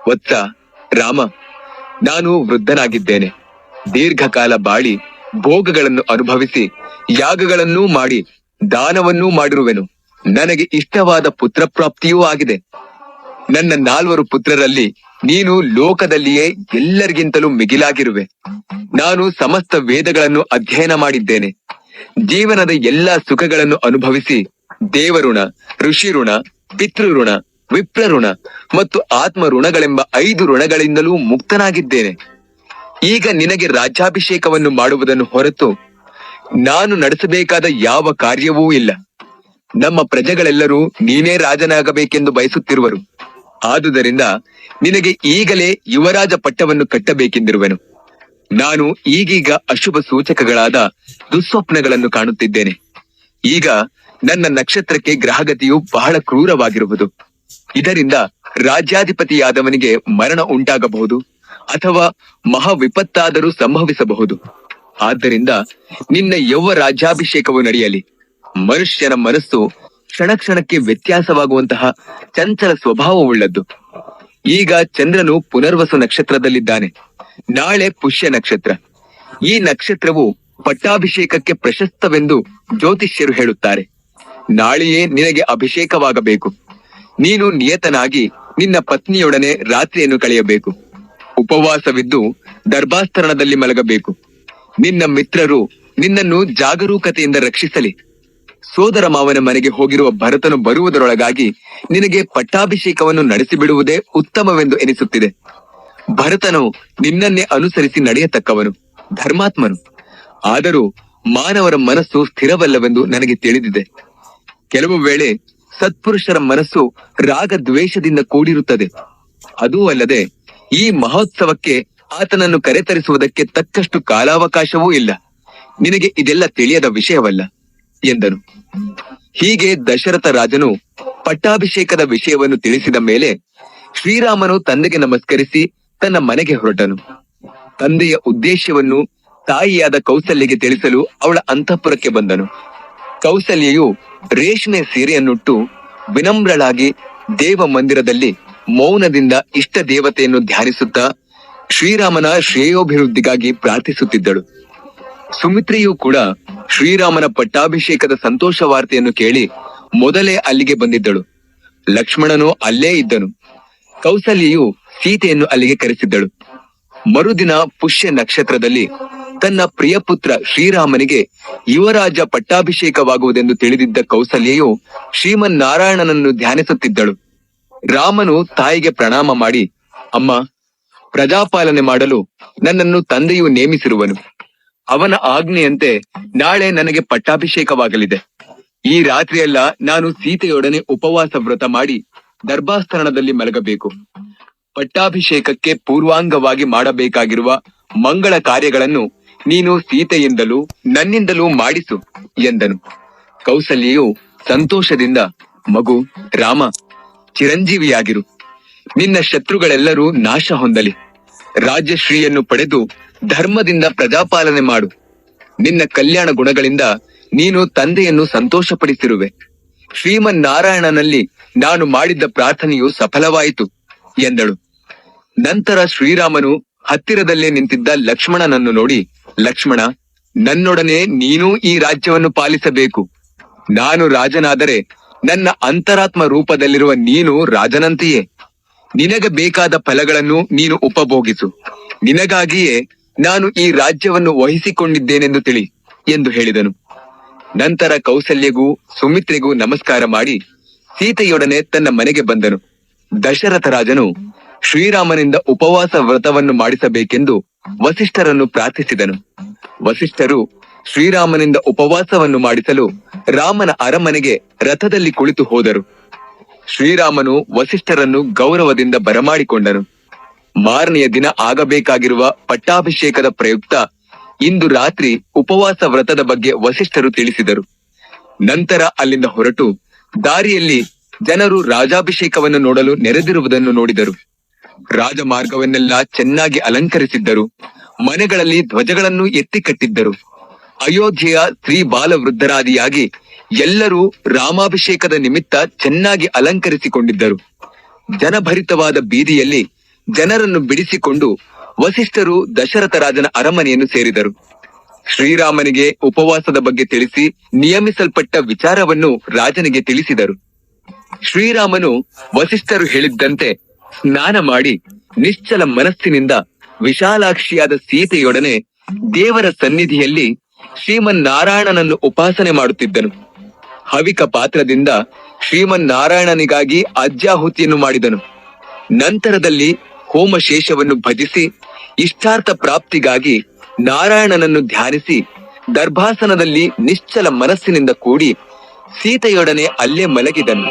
ವತ್ಸ, ರಾಮ, ನಾನು ವೃದ್ಧನಾಗಿದ್ದೇನೆ. ದೀರ್ಘಕಾಲ ಬಾಳಿ ಭೋಗಗಳನ್ನು ಅನುಭವಿಸಿ ಯಾಗಗಳನ್ನೂ ಮಾಡಿ ದಾನವನ್ನೂ ಮಾಡಿರುವೆನು. ನನಗೆ ಇಷ್ಟವಾದ ಪುತ್ರ ಪ್ರಾಪ್ತಿಯೂ ಆಗಿದೆ. ನನ್ನ ನಾಲ್ವರು ಪುತ್ರರಲ್ಲಿ ನೀನು ಲೋಕದಲ್ಲಿಯೇ ಎಲ್ಲರಿಗಿಂತಲೂ ಮಿಗಿಲಾಗಿರುವೆ. ನಾನು ಸಮಸ್ತ ವೇದಗಳನ್ನು ಅಧ್ಯಯನ ಮಾಡಿದ್ದೇನೆ. ಜೀವನದ ಎಲ್ಲಾ ಸುಖಗಳನ್ನು ಅನುಭವಿಸಿ ದೇವಋಣ, ಋಷಿಋಣ, ಪಿತೃಋಣ, ವಿಪ್ರಋಣ ಮತ್ತು ಆತ್ಮ ಋಣಗಳೆಂಬ ಐದು ಋಣಗಳಿಂದಲೂ ಮುಕ್ತನಾಗಿದ್ದೇನೆ. ಈಗ ನಿನಗೆ ರಾಜ್ಯಾಭಿಷೇಕವನ್ನು ಮಾಡುವುದನ್ನು ಹೊರತು ನಾನು ನಡೆಸಬೇಕಾದ ಯಾವ ಕಾರ್ಯವೂ ಇಲ್ಲ. ನಮ್ಮ ಪ್ರಜೆಗಳೆಲ್ಲರೂ ನೀನೇ ರಾಜನಾಗಬೇಕೆಂದು ಬಯಸುತ್ತಿರುವರು. ಆದುದರಿಂದ ನಿನಗೆ ಈಗಲೇ ಯುವರಾಜ ಪಟ್ಟವನ್ನು ಕಟ್ಟಬೇಕೆಂದಿರುವೆನು. ನಾನು ಈಗೀಗ ಅಶುಭ ಸೂಚಕಗಳಾದ ದುಸ್ವಪ್ನಗಳನ್ನು ಕಾಣುತ್ತಿದ್ದೇನೆ. ಈಗ ನನ್ನ ನಕ್ಷತ್ರಕ್ಕೆ ಗ್ರಹಗತಿಯು ಬಹಳ ಕ್ರೂರವಾಗಿರುವುದು. ಇದರಿಂದ ರಾಜ್ಯಾಧಿಪತಿಯಾದವನಿಗೆ ಮರಣ ಉಂಟಾಗಬಹುದು ಅಥವಾ ಮಹಾ ವಿಪತ್ತಾದರೂ ಸಂಭವಿಸಬಹುದು. ಆದ್ದರಿಂದ ನಿನ್ನ ಯೌವ ರಾಜ್ಯಾಭಿಷೇಕವು ನಡೆಯಲಿ. ಮನುಷ್ಯನ ಮನಸ್ಸು ಕ್ಷಣ ಕ್ಷಣಕ್ಕೆ ವ್ಯತ್ಯಾಸವಾಗುವಂತಹ ಚಂಚಲ ಸ್ವಭಾವವುಳ್ಳದ್ದು. ಈಗ ಚಂದ್ರನು ಪುನರ್ವಸು ನಕ್ಷತ್ರದಲ್ಲಿದ್ದಾನೆ. ನಾಳೆ ಪುಷ್ಯ ನಕ್ಷತ್ರ. ಈ ನಕ್ಷತ್ರವು ಪಟ್ಟಾಭಿಷೇಕಕ್ಕೆ ಪ್ರಶಸ್ತವೆಂದು ಜ್ಯೋತಿಷ್ಯರು ಹೇಳುತ್ತಾರೆ. ನಾಳೆಯೇ ನಿನಗೆ ಅಭಿಷೇಕವಾಗಬೇಕು. ನೀನು ನಿಯತನಾಗಿ ನಿನ್ನ ಪತ್ನಿಯೊಡನೆ ರಾತ್ರಿಯನ್ನು ಕಳೆಯಬೇಕು. ಉಪವಾಸವಿದ್ದು ದರ್ಭಾಸ್ತರಣದಲ್ಲಿ ಮಲಗಬೇಕು. ನಿನ್ನ ಮಿತ್ರರು ನಿನ್ನನ್ನು ಜಾಗರೂಕತೆಯಿಂದ ರಕ್ಷಿಸಲಿ. ಸೋದರ ಮಾವನ ಮನೆಗೆ ಹೋಗಿರುವ ಭರತನು ಬರುವುದರೊಳಗಾಗಿ ನಿನಗೆ ಪಟ್ಟಾಭಿಷೇಕವನ್ನು ನಡೆಸಿಬಿಡುವುದೇ ಉತ್ತಮವೆಂದು ಎನಿಸುತ್ತಿದೆ. ಭರತನು ನಿನ್ನನ್ನೇ ಅನುಸರಿಸಿ ನಡೆಯತಕ್ಕವನು, ಧರ್ಮಾತ್ಮನು. ಆದರೂ ಮಾನವರ ಮನಸ್ಸು ಸ್ಥಿರವಲ್ಲವೆಂದು ನನಗೆ ತಿಳಿದಿದೆ. ಕೆಲವು ವೇಳೆ ಸತ್ಪುರುಷರ ಮನಸ್ಸು ರಾಗ ದ್ವೇಷದಿಂದ ಕೂಡಿರುತ್ತದೆ. ಅದೂ ಅಲ್ಲದೆ ಈ ಮಹೋತ್ಸವಕ್ಕೆ ಆತನನ್ನು ಕರೆತರಿಸುವುದಕ್ಕೆ ತಕ್ಕಷ್ಟು ಕಾಲಾವಕಾಶವೂ ಇಲ್ಲ. ನಿನಗೆ ಇದೆಲ್ಲ ತಿಳಿಯದ ವಿಷಯವಲ್ಲ, ಎಂದನು. ಹೀಗೆ ದಶರಥ ರಾಜನು ಪಟ್ಟಾಭಿಷೇಕದ ವಿಷಯವನ್ನು ತಿಳಿಸಿದ ಮೇಲೆ ಶ್ರೀರಾಮನು ತಂದೆಗೆ ನಮಸ್ಕರಿಸಿ ತನ್ನ ಮನೆಗೆ ಹೊರಟನು. ತಂದೆಯ ಉದ್ದೇಶವನ್ನು ತಾಯಿಯಾದ ಕೌಸಲ್ಯಗೆ ತಿಳಿಸಲು ಅವಳ ಅಂತಃಪುರಕ್ಕೆ ಬಂದನು. ಕೌಸಲ್ಯೆಯು ರೇಷ್ಮೆ ಸೀರೆಯನ್ನುಟ್ಟು ವಿನಮ್ರಳಾಗಿ ದೇವ ಮಂದಿರದಲ್ಲಿ ಮೌನದಿಂದ ಇಷ್ಟ ದೇವತೆಯನ್ನು ಧ್ಯಾನಿಸುತ್ತಾ ಶ್ರೀರಾಮನ ಶ್ರೇಯೋಭಿವೃದ್ಧಿಗಾಗಿ ಪ್ರಾರ್ಥಿಸುತ್ತಿದ್ದಳು. ಸುಮಿತ್ರೆಯೂ ಕೂಡ ಶ್ರೀರಾಮನ ಪಟ್ಟಾಭಿಷೇಕದ ಸಂತೋಷ ವಾರ್ತೆಯನ್ನು ಕೇಳಿ ಮೊದಲೇ ಅಲ್ಲಿಗೆ ಬಂದಿದ್ದಳು. ಲಕ್ಷ್ಮಣನು ಅಲ್ಲೇ ಇದ್ದನು. ಕೌಸಲ್ಯೆಯು ಸೀತೆಯನ್ನು ಅಲ್ಲಿಗೆ ಕರೆಸಿದ್ದಳು. ಮರುದಿನ ಪುಷ್ಯ ನಕ್ಷತ್ರದಲ್ಲಿ ತನ್ನ ಪ್ರಿಯಪುತ್ರ ಶ್ರೀರಾಮನಿಗೆ ಯುವರಾಜ ಪಟ್ಟಾಭಿಷೇಕವಾಗುವುದೆಂದು ತಿಳಿದಿದ್ದ ಕೌಸಲ್ಯೆಯು ಶ್ರೀಮನ್ನಾರಾಯಣನನ್ನು ಧ್ಯಾನಿಸುತ್ತಿದ್ದಳು. ರಾಮನು ತಾಯಿಗೆ ಪ್ರಣಾಮ ಮಾಡಿ, ಅಮ್ಮ, ಪ್ರಜಾಪಾಲನೆ ಮಾಡಲು ನನ್ನನ್ನು ತಂದೆಯು ನೇಮಿಸಿರುವನು. ಅವನ ಆಜ್ಞೆಯಂತೆ ನಾಳೆ ನನಗೆ ಪಟ್ಟಾಭಿಷೇಕವಾಗಲಿದೆ. ಈ ರಾತ್ರಿಯೆಲ್ಲ ನಾನು ಸೀತೆಯೊಡನೆ ಉಪವಾಸ ವ್ರತ ಮಾಡಿ ದರ್ಭಾಸ್ಥಾನದಲ್ಲಿ ಮಲಗಬೇಕು. ಪಟ್ಟಾಭಿಷೇಕಕ್ಕೆ ಪೂರ್ವಾಂಗವಾಗಿ ಮಾಡಬೇಕಾಗಿರುವ ಮಂಗಳ ಕಾರ್ಯಗಳನ್ನು ನೀನು ಸೀತೆಯಿಂದಲೂ ನನ್ನಿಂದಲೂ ಮಾಡಿಸು ಎಂದನು. ಕೌಸಲ್ಯು ಸಂತೋಷದಿಂದ, ಮಗು, ರಾಮ, ಚಿರಂಜೀವಿಯಾಗಿರು. ನಿನ್ನ ಶತ್ರುಗಳೆಲ್ಲರೂ ನಾಶ ಹೊಂದಲಿ. ರಾಜ್ಯಶ್ರೀಯನ್ನು ಪಡೆದು ಧರ್ಮದಿಂದ ಪ್ರಜಾಪಾಲನೆ ಮಾಡು. ನಿನ್ನ ಕಲ್ಯಾಣ ಗುಣಗಳಿಂದ ನೀನು ತಂದೆಯನ್ನು ಸಂತೋಷಪಡಿಸಿರುವೆ. ಶ್ರೀಮನ್ನಾರಾಯಣನಲ್ಲಿ ನಾನು ಮಾಡಿದ್ದ ಪ್ರಾರ್ಥನೆಯು ಸಫಲವಾಯಿತು, ಎಂದಳು. ನಂತರ ಶ್ರೀರಾಮನು ಹತ್ತಿರದಲ್ಲೇ ನಿಂತಿದ್ದ ಲಕ್ಷ್ಮಣನನ್ನು ನೋಡಿ, ಲಕ್ಷ್ಮಣ, ನನ್ನೊಡನೆ ನೀನೂ ಈ ರಾಜ್ಯವನ್ನು ಪಾಲಿಸಬೇಕು. ನಾನು ರಾಜನಾದರೆ ನನ್ನ ಅಂತರಾತ್ಮ ರೂಪದಲ್ಲಿರುವ ನೀನು ರಾಜನಂತೆಯೇ. ನಿನಗೆ ಬೇಕಾದ ಫಲಗಳನ್ನು ನೀನು ಉಪಭೋಗಿಸು. ನಿನಗಾಗಿಯೇ ನಾನು ಈ ರಾಜ್ಯವನ್ನು ವಹಿಸಿಕೊಂಡಿದ್ದೇನೆಂದು ತಿಳಿ ಎಂದು ಹೇಳಿದನು. ನಂತರ ಕೌಸಲ್ಯಗೂ ಸುಮಿತ್ರೆಗೂ ನಮಸ್ಕಾರ ಮಾಡಿ ಸೀತೆಯೊಡನೆ ತನ್ನ ಮನೆಗೆ ಬಂದನು. ದಶರಥ ರಾಜನು ಶ್ರೀರಾಮನಿಂದ ಉಪವಾಸ ವ್ರತವನ್ನು ಮಾಡಿಸಬೇಕೆಂದು ವಸಿಷ್ಠರನ್ನು ಪ್ರಾರ್ಥಿಸಿದನು. ವಸಿಷ್ಠರು ಶ್ರೀರಾಮನಿಂದ ಉಪವಾಸವನ್ನು ಮಾಡಿಸಲು ರಾಮನ ಅರಮನೆಗೆ ರಥದಲ್ಲಿ ಕುಳಿತು ಹೋದರು. ಶ್ರೀರಾಮನು ವಸಿಷ್ಠರನ್ನು ಗೌರವದಿಂದ ಬರಮಾಡಿಕೊಂಡನು. ಮಾರನೆಯ ದಿನ ಆಗಬೇಕಾಗಿರುವ ಪಟ್ಟಾಭಿಷೇಕದ ಪ್ರಯುಕ್ತ ಇಂದು ರಾತ್ರಿ ಉಪವಾಸ ವ್ರತದ ಬಗ್ಗೆ ವಸಿಷ್ಠರು ತಿಳಿಸಿದರು. ನಂತರ ಅಲ್ಲಿಂದ ಹೊರಟು ದಾರಿಯಲ್ಲಿ ಜನರು ರಾಜಾಭಿಷೇಕವನ್ನು ನೋಡಲು ನೆರೆದಿರುವುದನ್ನು ನೋಡಿದರು. ರಾಜಮಾರ್ಗವನ್ನೆಲ್ಲ ಚೆನ್ನಾಗಿ ಅಲಂಕರಿಸಿದ್ದರು. ಮನೆಗಳಲ್ಲಿ ಧ್ವಜಗಳನ್ನು ಎತ್ತಿ ಕಟ್ಟಿದ್ದರು. ಅಯೋಧ್ಯೆಯ ಶ್ರೀ ಬಾಲ ವೃದ್ಧರಾದಿಯಾಗಿ ಎಲ್ಲರೂ ರಾಮಾಭಿಷೇಕದ ನಿಮಿತ್ತ ಚೆನ್ನಾಗಿ ಅಲಂಕರಿಸಿಕೊಂಡಿದ್ದರು. ಜನಭರಿತವಾದ ಬೀದಿಯಲ್ಲಿ ಜನರನ್ನು ಬಿಡಿಸಿಕೊಂಡು ವಸಿಷ್ಠರು ದಶರಥರಾಜನ ಅರಮನೆಯನ್ನು ಸೇರಿದರು. ಶ್ರೀರಾಮನಿಗೆ ಉಪವಾಸದ ಬಗ್ಗೆ ತಿಳಿಸಿ ನಿಯಮಿಸಲ್ಪಟ್ಟ ವಿಚಾರವನ್ನು ರಾಜನಿಗೆ ತಿಳಿಸಿದರು. ಶ್ರೀರಾಮನು ವಸಿಷ್ಠರು ಹೇಳಿದ್ದಂತೆ ಸ್ನಾನ ಮಾಡಿ ನಿಶ್ಚಲ ಮನಸ್ಸಿನಿಂದ ವಿಶಾಲಾಕ್ಷಿಯಾದ ಸೀತೆಯೊಡನೆ ದೇವರ ಸನ್ನಿಧಿಯಲ್ಲಿ ಶ್ರೀಮನ್ನಾರಾಯಣನನ್ನು ಉಪಾಸನೆ ಮಾಡುತ್ತಿದ್ದನು. ಹವಿಕ ಪಾತ್ರದಿಂದ ಶ್ರೀಮನ್ನಾರಾಯಣನಿಗಾಗಿ ಅಜ್ಜಾಹುತಿಯನ್ನು ಮಾಡಿದನು. ನಂತರದಲ್ಲಿ ಹೋಮಶೇಷವನ್ನು ಭಜಿಸಿ ಇಷ್ಟಾರ್ಥ ಪ್ರಾಪ್ತಿಗಾಗಿ ನಾರಾಯಣನನ್ನು ಧ್ಯಾನಿಸಿ ದರ್ಭಾಸನದಲ್ಲಿ ನಿಶ್ಚಲ ಮನಸ್ಸಿನಿಂದ ಕೂಡಿ ಸೀತೆಯೊಡನೆ ಅಲ್ಲೇ ಮಲಗಿದನು.